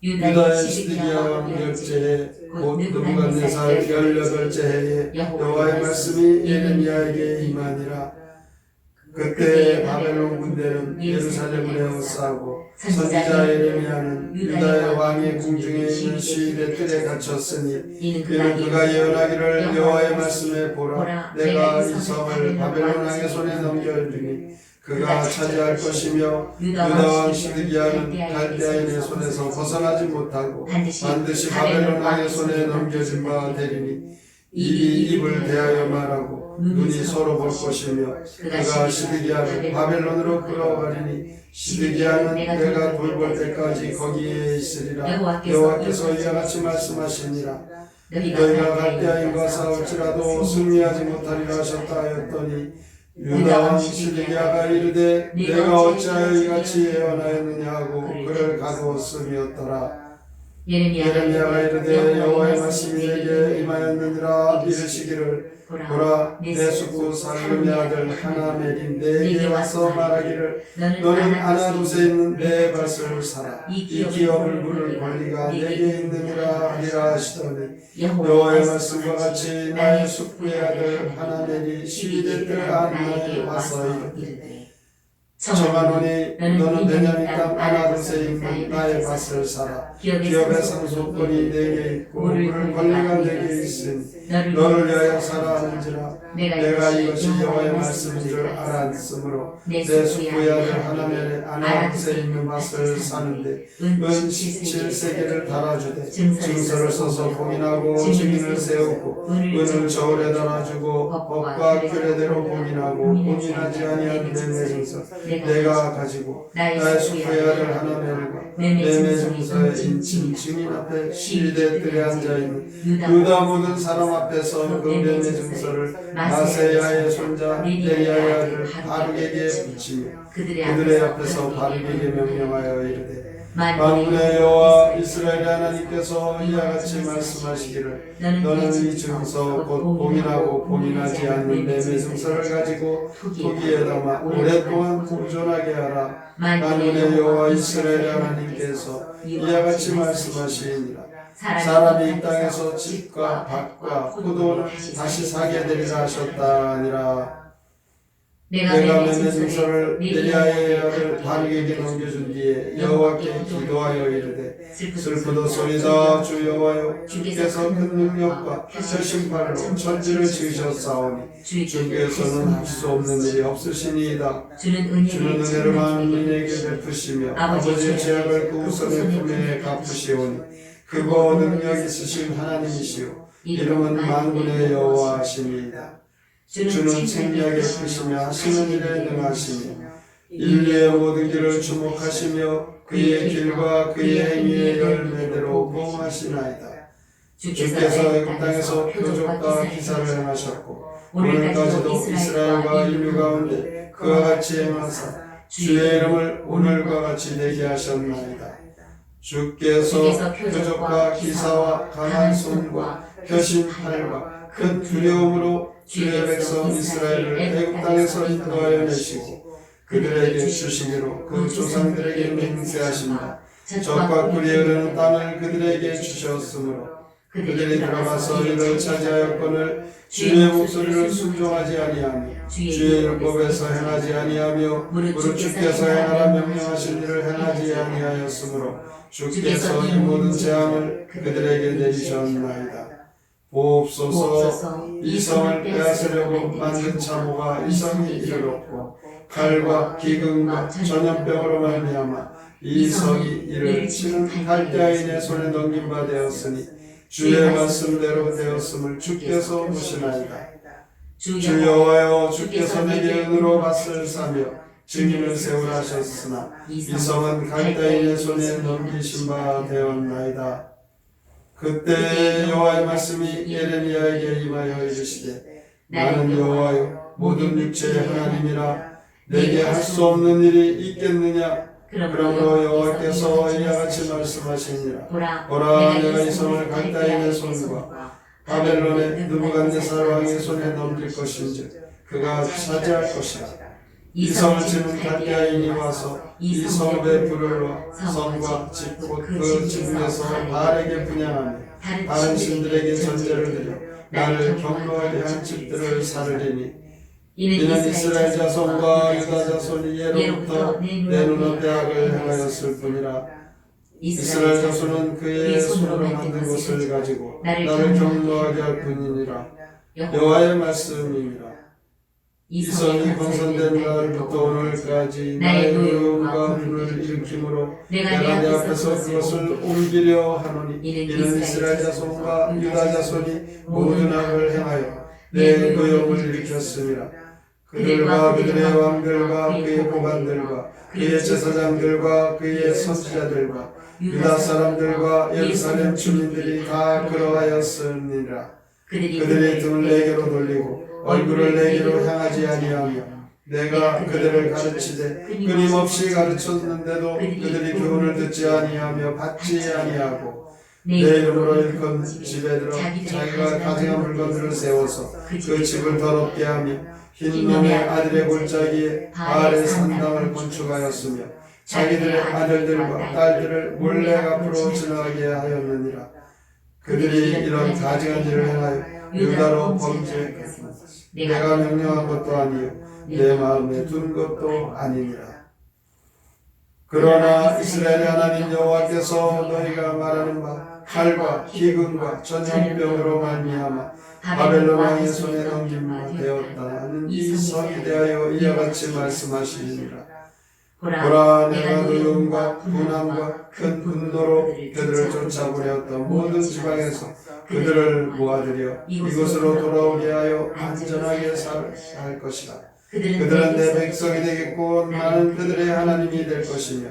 유다의 시드기야 왕열제에 곧 느부갓네살 열여덟째 해에 여호와의 말씀이 예레미야에게 임하니라. 그때 바벨론 군대는 예루살렘을 에워싸고 선지자 예레미야는 유다의 왕의 궁중에 있는 시일의 뜰에 갇혔으니 이는 이는 그가 예언하기를 여호와의 말씀에 보라. 보라, 내가 이 성을 바벨론 왕의 손에 넘겨주니 그가 차지할 것이며 유다 왕 시드기야는 갈대아인의 손에서 벗어나지 못하고 반드시 바벨론 왕의 손에 넘겨진 바 되리니 입이 입을 대하여 말하고 눈이 서로 볼 것이며 그가 시드기야를 바벨론으로 끌어가리니 시드기야는 내가 돌볼 때까지 거기에 있으리라. 여호와께서 이와 같이 말씀하시니라. 너희가 갈대아인과 싸울지라도 승리하지 못하리라 하셨다 하였더니 유다 왕 시드기야가 이르되 내가 어찌하여 이같이 예언하였느냐 하고 그를 가두었음이었더라. 예레미야가 이르되 여호와의 말씀이 내게 임하였느니라. 이르시기를 보라. 내 숙부 살룸의 아들 하나멜이 내게 와서 말하기를 너는 아나도에 있는 내 밭을 사라. 이 기업을 물을 권리가 내게 있느니라 하리라 하시더니 여호와의 말씀과 같이 나의 숙부의 아들 하나멜이 시리대 뜰 안나에 와서 이르되 정하노니 너는 베냐민 땅 아나도에 있는 나의 밭을 사라. 기업의 상속권이 내게 있고 물을 권리가 내게 있으니 너를 위하여 살아 하는지라. 내가 이것이 여호와의 말씀인 줄 알았으므로 내 숙부의 아들 하나멜의 아나도에 있는 밭을 사는데 은 17세계를 달아주되 증서를 써서 봉인하고 증인을 세우고 은을 저울에 달아주고 법과 규례대로 봉인하고 봉인하지 아니한 매매 증서 내가 가지고 나의 숙부의 아들 하나멜과 매매 증서의 인친 증인 앞에 시대 뜰에 앉아있는 유다 모든 사람 앞에서 그 매매 증서를 마세야의 손자 아들 바룩에게 붙이며 그들의 앞에서 바룩에게 명령하여 이르되 만군의 여호와 이스라엘 하나님께서 이와 같이 말씀하시기를 너는 이 증서 곧 봉인하고 봉인하지 않는 매매 증서를 가지고 토기에 담아 오랫동안 보존하게 하라. 만군의 여호와 이스라엘 하나님께서 이와 같이 말씀하시니라 사람이 이 땅에서 집과 밭과 포도를 다시 사게 되리라. 하셨다 아니라. 내가 매매 증서를 네리야의 아들 바룩에게 넘겨준 뒤에 여호와께 기도하여 이르되 슬프도 소리다. 주 여호와여 주께서 큰 능력과 혈심팔로 천지를 지으셨사오니 주께서는 할 수 없는 일이 없으시니이다. 주는 주는 은혜를 많은 이에게 베푸시며 아버지의 아버지의 죄악을 그 우선의 품에 갚으시오니 그거 능력 있으신 하나님이시오 이름은 만군의 여호와시니이다. 주는 생명에 크시며 하시는 일에 능하시며 인류의 모든 길을 주목하시며 그의 길과 그의 행위의 열매대로 보응하시나이다. 주께서 애굽 땅에서 표적과 기사를 행하셨고 오늘까지도 이스라엘과 인류 가운데 그와 같이 행하사 주의 이름을 오늘과 같이 내게 하셨나이다 주께서 표적과 기사와 강한 손과 펴신 팔과 큰 두려움으로 주의 백성 이스라엘을 애굽 땅에서 인도하여 내시고 그들에게 주시기로 그 조상들에게 맹세하신다 적과 꿀이 흐르는 땅을 그들에게 주셨으므로 그들이 들어가서 이를 차지하였거늘 주의 목소리를 순종하지 아니하며 주의 율법에서 행하지 아니하며 무릇 주께서 행하라 명령하신 일을 행하지 아니하였으므로 주께서 이 모든 재앙을 그들에게 내리셨나이다. 보옵소서 이 성을 빼앗으려고 만든 참호가 이 성이 이르렀고 칼과 기근과 전염병으로 말미암아 이 성이 이를 치는 갈대아인의 손에 넘긴 바 되었으니 주의 말씀대로 되었음을 주께서 보시나이다. 주 여호와여 주께서 내게 은으로 밭을 사며 증인을 세우라 하셨으나 이 성은 갈대인의 손에 넘기신 바 되었나이다. 그때 여호와의 말씀이 예레미야에게 임하여 이르시되 나는 여호와여 모든 육체의 하나님이라. 내게 할 수 없는 일이 있겠느냐 그러므로 여호와께서 이와 같이 말씀하시니라 보라 내가 이 성을 갈대인의 손과 바벨론의 느부갓네살 왕의 손에 넘길 것인즉 그가 차지할 것이라. 이 성을 치는 갈대아인이 와서 이 성읍의 불을 와 성과 집곧그 지붕에서 바알에게 분양하며 다른 신들에게 전제를 드려 나를 경로하게 한 집들을 사르리니 이는 이스라엘 자손과 유다 자손이 예로부터 내 눈앞에 악을 행하였을 뿐이라. 이스라엘 자손은 그의 손으로 만든 것을 가지고 나를 경로하게 할 뿐이니라. 여호와의 말씀이니라. 이 성이 건설된 날부터 오늘까지 나의 노여움과 불을 일으키므로 내가 내 앞에서 그것을 옮기려 하노니 이는 이스라엘 자손과 유다 자손이 모든 악을 행하여 내 노여움을 일으켰습니다 그들과 그들의 왕들과 그의 보관들과 그의 제사장들과 그의 선지자들과 유다 사람들과 예루살렘 주민들이 다 그러하였으니라 그들이 등을 내게로 돌리고 얼굴을 내게로 향하지 아니하며 내가 그들을 가르치되 끊임없이 가르쳤는데도 그들이 교훈을 듣지 아니하며 받지 아니하고 내 이름으로 일컫는 집에 들어 자기가 가져간 물건들을 세워서 그 집을 더럽게 하며 흰놈의 아들의 골짜기에 바알의 산당을 건축하였으며 자기들의 아들들과 딸들을 몰래 앞으로 지나가게 하였느니라. 그들이 이런 가증한 일을 행하여 유다로 범죄했거든 내가 명령한 것도 아니요 내 마음에 둔 것도 아니니라. 그러나 이스라엘의 하나님 여호와께서 너희가 말하는 바 칼과 기근과 전염병으로 말미암아 바벨론 왕의 손에 넘김바 되었다는 이 성에 대하여 이와 같이 말씀하시니라 보라 내가 노여움과 분함과 큰 분노로 그들을 쫓아보냈던 모든 지방에서 그들을 모아들여 이곳으로 돌아오게 하여 안전하게 살, 살 것이다. 그들은 내 백성이 되겠고 나는 그들의 하나님이 될 것이며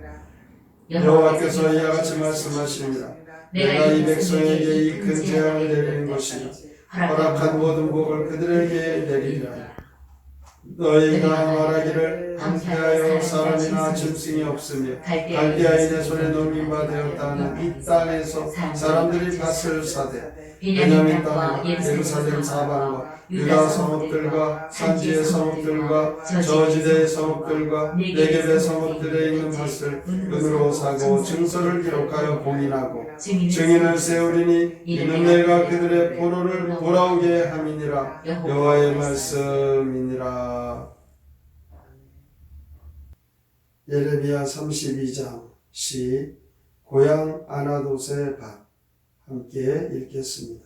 여호와께서 이와 같이 말씀하십니다. 내가 이 백성에게 이 큰 재앙을 내리는 것이니 허락한 모든 복을 그들에게 내리리라. 너희가 말하기를 함께하여 사람이나 짐승이 없으며 갈대아인의 손에 넘김바 되었다는 이 땅에서 사람들이 밭을 사되 베냐민 땅과 예루살렘 사방과 유다 성읍들과 산지의 성읍들과 저지대의 성읍들과 네겝의 성읍들에 있는 밭을 은으로 사고 증서를 기록하여 공인하고 증인을 세우리니 이는 내가 그들의 포로를 돌아오게 함이니라. 여호와의 말씀이니라. 예레미야 32장 시 고향 아나돗의 밭 함께 읽겠습니다.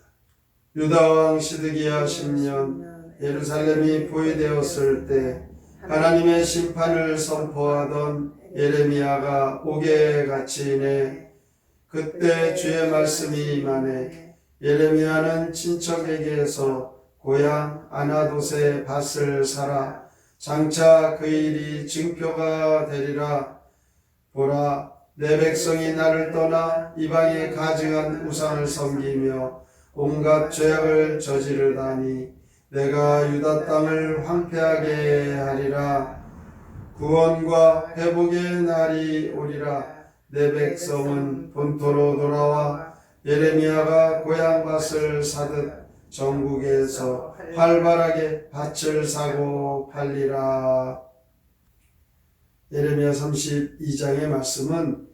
유다왕 시드기야 10년 예루살렘이 포위되었을 때 하나님의 심판을 선포하던 예레미야가 옥에 갇히네 그때 주의 말씀이 임하네 예레미야는 친척에게서 고향 아나돗의 밭을 사라 장차 그 일이 증표가 되리라 보라 내 백성이 나를 떠나 이방에 가증한 우상을 섬기며 온갖 죄악을 저지르다니 내가 유다 땅을 황폐하게 하리라. 구원과 회복의 날이 오리라. 내 백성은 본토로 돌아와 예레미야가 고향 밭을 사듯 전국에서 활발하게 밭을 사고 팔리라 예레미야 32장의 말씀은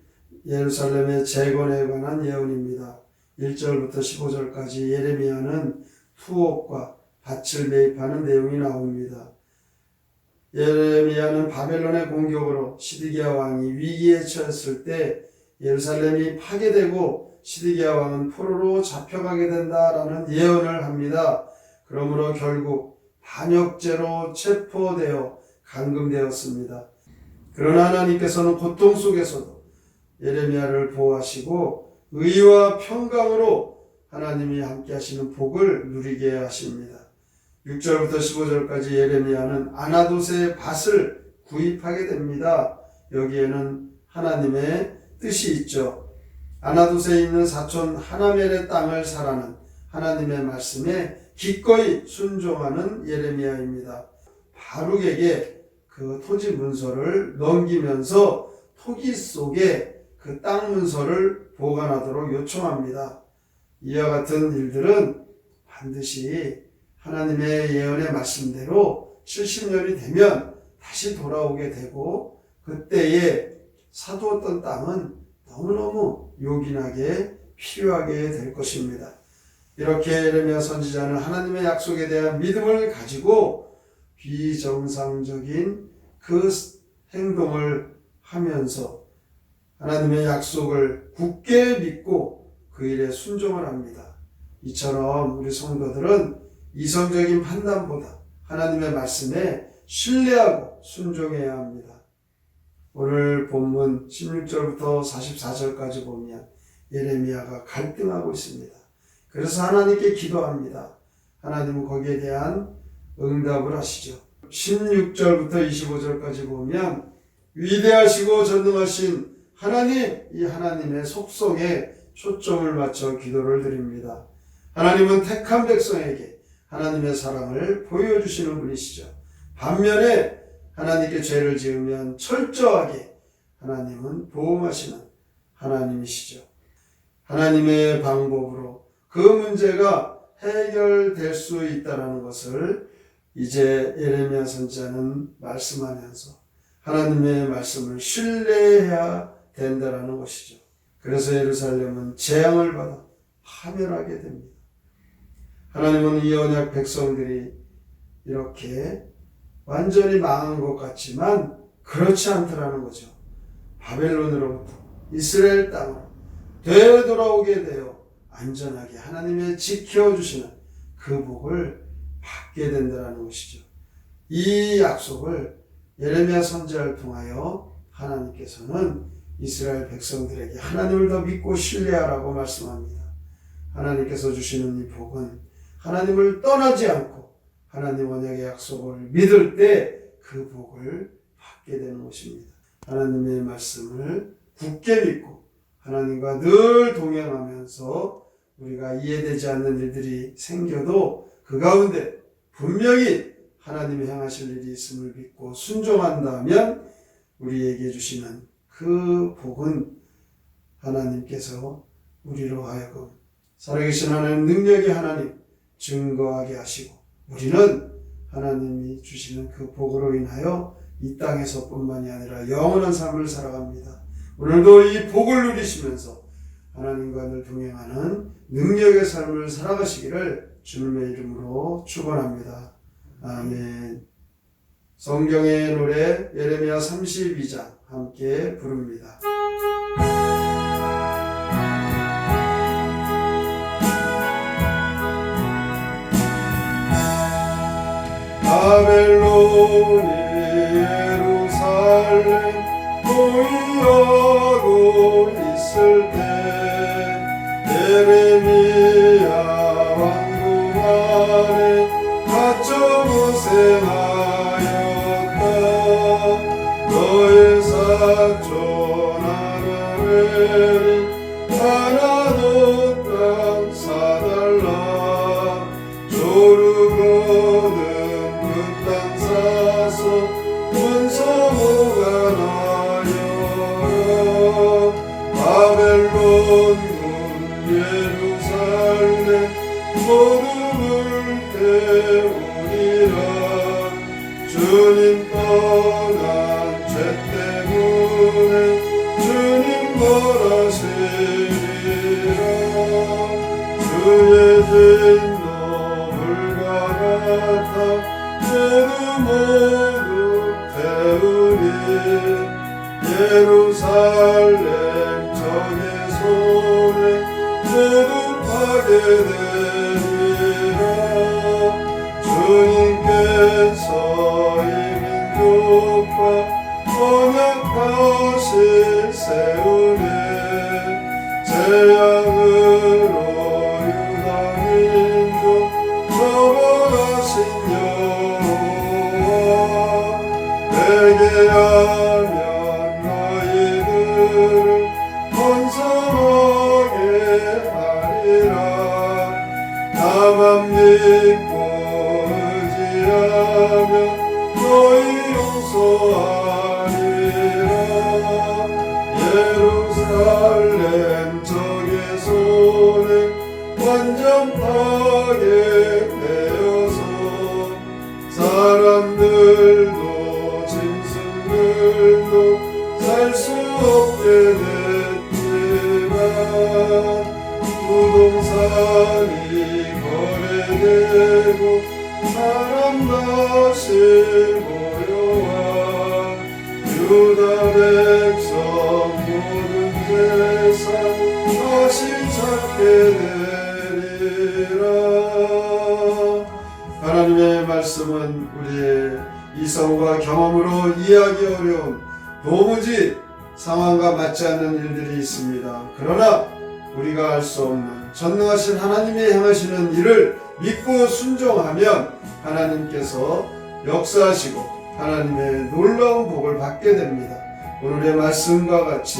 예루살렘의 재건에 관한 예언입니다. 1절부터 15절까지 예레미야는 투옥과 밭을 매입하는 내용이 나옵니다. 예레미야는 바벨론의 공격으로 시드기야 왕이 위기에 처했을 때 예루살렘이 파괴되고 시드기야 왕은 포로로 잡혀가게 된다라는 예언을 합니다. 그러므로 결국 반역죄로 체포되어 감금되었습니다. 그러나 하나님께서는 고통 속에서도 예레미야를 보호하시고 의와 평강으로 하나님이 함께 하시는 복을 누리게 하십니다. 6절부터 15절까지 예레미야는 아나돗의 밭을 구입하게 됩니다. 여기에는 하나님의 뜻이 있죠. 아나도스에 있는 사촌 하나멜의 땅을 사라는 하나님의 말씀에 기꺼이 순종하는 예레미야입니다. 바룩에게 그 토지 문서를 넘기면서 토기 속에 그 땅 문서를 보관하도록 요청합니다. 이와 같은 일들은 반드시 하나님의 예언의 말씀대로 70년이 되면 다시 돌아오게 되고 그때에 사두었던 땅은 너무너무 요긴하게 필요하게 될 것입니다. 이렇게 예레미야 선지자는 하나님의 약속에 대한 믿음을 가지고 비정상적인 그 행동을 하면서 하나님의 약속을 굳게 믿고 그 일에 순종을 합니다. 이처럼 우리 성도들은 이성적인 판단보다 하나님의 말씀에 신뢰하고 순종해야 합니다. 오늘 본문 16절부터 44절까지 보면 예레미야가 갈등하고 있습니다. 그래서 하나님께 기도합니다. 하나님은 거기에 대한 응답을 하시죠. 16절부터 25절까지 보면 위대하시고 전능하신 하나님, 이 하나님의 속성에 초점을 맞춰 기도를 드립니다. 하나님은 택한 백성에게 하나님의 사랑을 보여주시는 분이시죠. 반면에 하나님께 죄를 지으면 철저하게 하나님은 보험하시는 하나님이시죠. 하나님의 방법으로 그 문제가 해결될 수 있다는 것을 이제 예레미야 선지자는 말씀하면서 하나님의 말씀을 신뢰해야 된다라는 것이죠. 그래서 예루살렘은 재앙을 받아 파멸하게 됩니다. 하나님은 이 언약 백성들이 이렇게 완전히 망한 것 같지만 그렇지 않더라는 거죠. 바벨론으로부터 이스라엘 땅으로 되돌아오게 되어 안전하게 하나님의 지켜주시는 그 복을 받게 된다는 것이죠. 이 약속을 예레미야 선지자를 통하여 하나님께서는 이스라엘 백성들에게 하나님을 더 믿고 신뢰하라고 말씀합니다. 하나님께서 주시는 이 복은 하나님을 떠나지 않고 하나님 언약의 약속을 믿을 때 그 복을 받게 되는 것입니다. 하나님의 말씀을 굳게 믿고 하나님과 늘 동행하면서 우리가 이해되지 않는 일들이 생겨도 그 가운데 분명히 하나님이 향하실 일이 있음을 믿고 순종한다면 우리에게 주시는 그 복은 하나님께서 우리로 하여금 살아계신 하나님 능력의 하나님 증거하게 하시고 우리는 하나님이 주시는 그 복으로 인하여 이 땅에서뿐만이 아니라 영원한 삶을 살아갑니다. 오늘도 이 복을 누리시면서 하나님과 늘 동행하는 능력의 삶을 살아가시기를 주님의 이름으로 축원합니다. 아멘. 성경의 노래 예레미야 32장 함께 부릅니다. 바벨론이 예루살렘 보유하고 있을 예루살렘 적의 손에 모두 파괴되리라. 주님께서 이 민족과 언약하실 세우네. 재앙으로 유다 민족 저버하신 여호와. 내게 예루 Müzik 맞지 않는 일들이 있습니다. 그러나 우리가 알 수 없는 전능하신 하나님이 행하시는 일을 믿고 순종하면 하나님께서 역사하시고 하나님의 놀라운 복을 받게 됩니다. 오늘의 말씀과 같이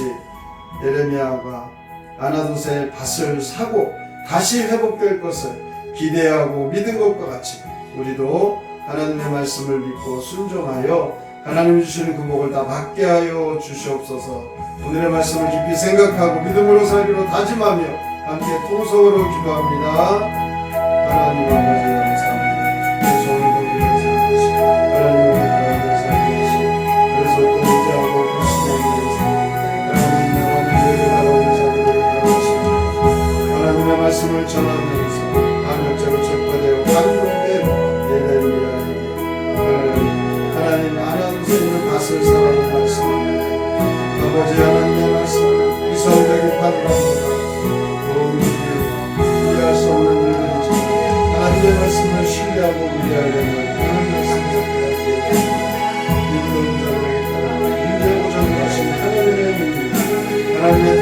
예레미야가 아나도세의 밭을 사고 다시 회복될 것을 기대하고 믿은 것과 같이 우리도 하나님의 말씀을 믿고 순종하여 하나님이 주시는 그 복을 다 받게 하여 주시옵소서. 오늘의 말씀을 깊이 생각하고 믿음으로 살기로 다짐하며 함께 통성으로 기도합니다. 하나님 아버지 능